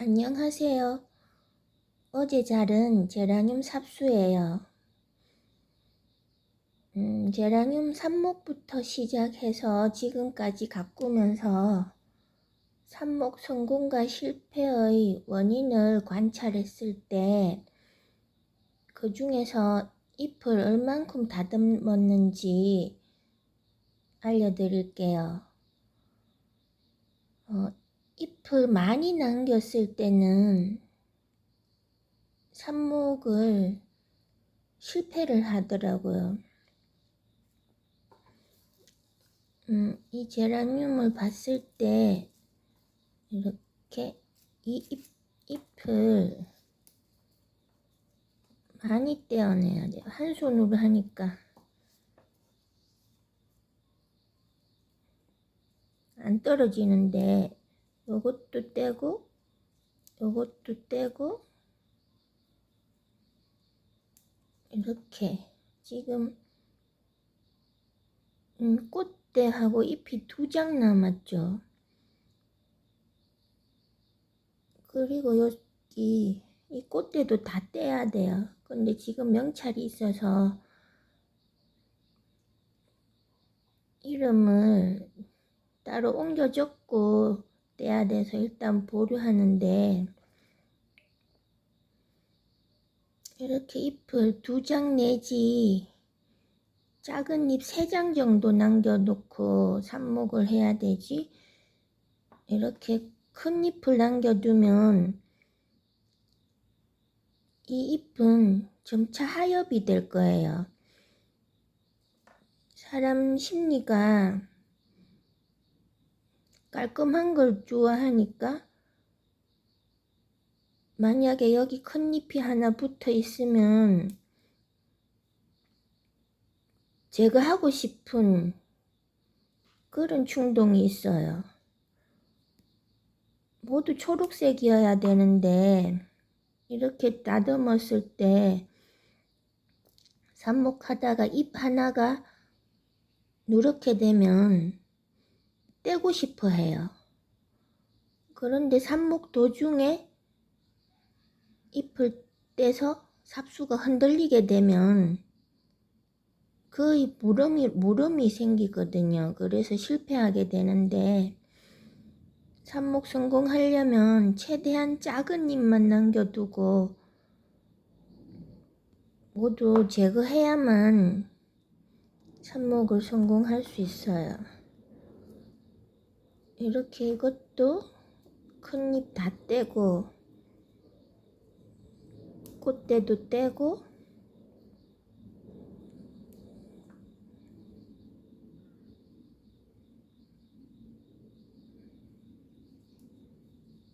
안녕하세요. 어제 자른 제라늄 삽수예요. 음, 제라늄 삽목부터 시작해서 지금까지 가꾸면서 삽목 성공과 실패의 원인을 관찰했을 때 그 중에서 잎을 얼만큼 다듬었는지 알려드릴게요. 어, 잎을 많이 남겼을 때는 삽목을 실패를 하더라고요. 음, 이 제라늄을 봤을 때 이렇게 이 잎, 잎을 많이 떼어내야 돼요. 한 손으로 하니까 안 떨어지는데 요것도 떼고 요것도 떼고 이렇게 지금 음, 꽃대하고 잎이 두 장 남았죠. 그리고 여기 이 꽃대도 다 떼야 돼요. 근데 지금 명찰이 있어서 이름을 따로 옮겨 적고 떼야 돼서 일단 보류하는데 이렇게 잎을 두 장 내지 작은 잎 세 장 정도 남겨놓고 삽목을 해야 되지 이렇게 큰 잎을 남겨두면 이 잎은 점차 하엽이 될 거예요. 사람 심리가 깔끔한 걸 좋아하니까 만약에 여기 큰 잎이 하나 붙어 있으면 제거하고 싶은 그런 충동이 있어요. 모두 초록색이어야 되는데 이렇게 다듬었을 때 삽목하다가 잎 하나가 누렇게 되면 떼고 싶어 해요. 그런데 삽목 도중에 잎을 떼서 삽수가 흔들리게 되면 거의 무름이, 무름이 생기거든요. 그래서 실패하게 되는데 삽목 성공하려면 최대한 작은 잎만 남겨두고 모두 제거해야만 삽목을 성공할 수 있어요. 이렇게 이것도 큰 잎 다 떼고 꽃대도 떼고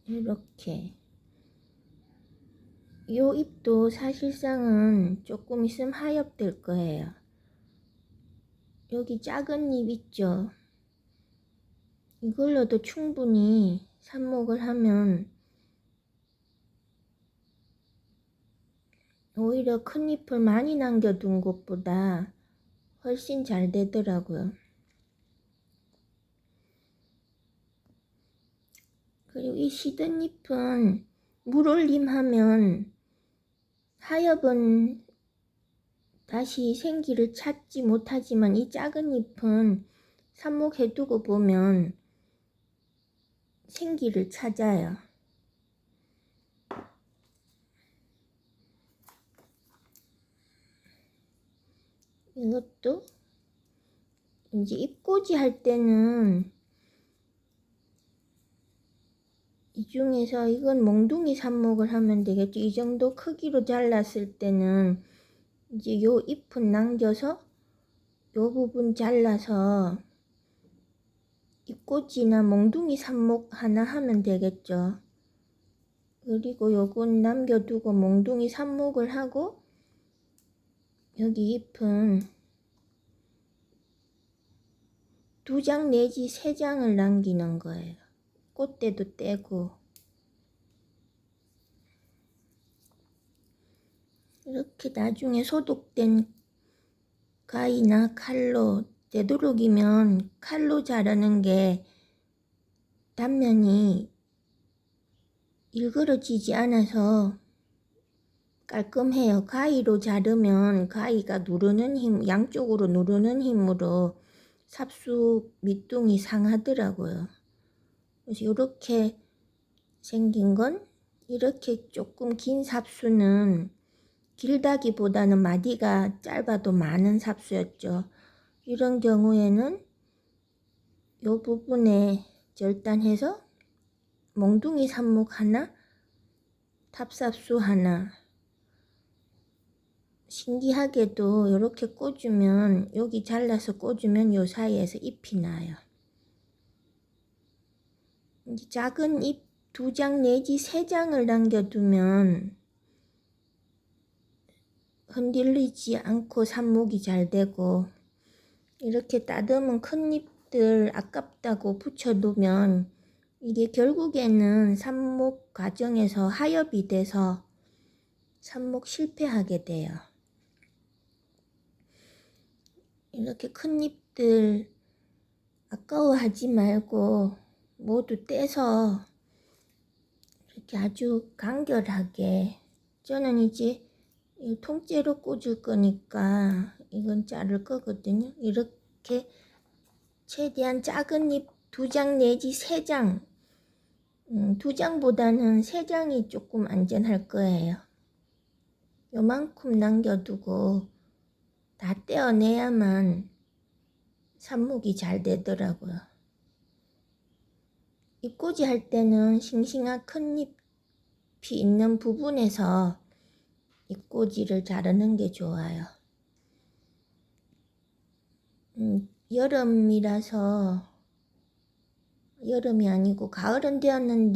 이렇게 요 잎도 사실상은 조금 있으면 하엽 될 거예요. 여기 작은 잎 있죠? 이걸로도 충분히 삽목을 하면 오히려 큰 잎을 많이 남겨둔 것보다 훨씬 잘 되더라고요. 그리고 이 시든 잎은 물올림 하면 하엽은 다시 생기를 찾지 못하지만 이 작은 잎은 삽목해두고 보면 생기를 찾아요. 이것도 이제 잎꽂이 할 때는 이 중에서 이건 몽둥이 삽목을 하면 되겠죠. 이 정도 크기로 잘랐을 때는 이제 요 잎은 남겨서 요 부분 잘라서 잎꽂이나 몽둥이 삽목 하나 하면 되겠죠. 그리고 요건 남겨두고 몽둥이 삽목을 하고 여기 잎은 두 장 내지 세 장을 남기는 거예요. 꽃대도 떼고 이렇게 나중에 소독된 가위나 칼로 되도록이면 칼로 자르는 게 단면이 일그러지지 않아서 깔끔해요. 가위로 자르면 가위가 누르는 힘, 양쪽으로 누르는 힘으로 삽수 밑둥이 상하더라고요. 그래서 이렇게 생긴 건 이렇게 조금 긴 삽수는 길다기보다는 마디가 짧아도 많은 삽수였죠. 이런 경우에는 이 부분에 절단해서 몽둥이 삽목 하나, 탑삽수 하나. 신기하게도 이렇게 꽂으면 여기 잘라서 꽂으면 요 사이에서 잎이 나요. 작은 잎 두 장 내지 세 장을 남겨두면 흔들리지 않고 삽목이 잘 되고 이렇게 따듬은 큰 잎들 아깝다고 붙여두면 이게 결국에는 삽목 과정에서 하엽이 돼서 삽목 실패하게 돼요. 이렇게 큰 잎들 아까워하지 말고 모두 떼서 이렇게 아주 간결하게 저는 이제 이 통째로 꽂을 거니까 이건 자를 거거든요. 이렇게 최대한 작은 잎 두 장 내지 세 장, 음, 두 장보다는 세 장이 조금 안전할 거예요. 요만큼 남겨두고 다 떼어내야만 삽목이 잘 되더라고요. 잎꽂이 할 때는 싱싱한 큰 잎이 있는 부분에서 잎꽂이를 자르는 게 좋아요. 음, 여름이라서 여름이 아니고 가을은 되었는데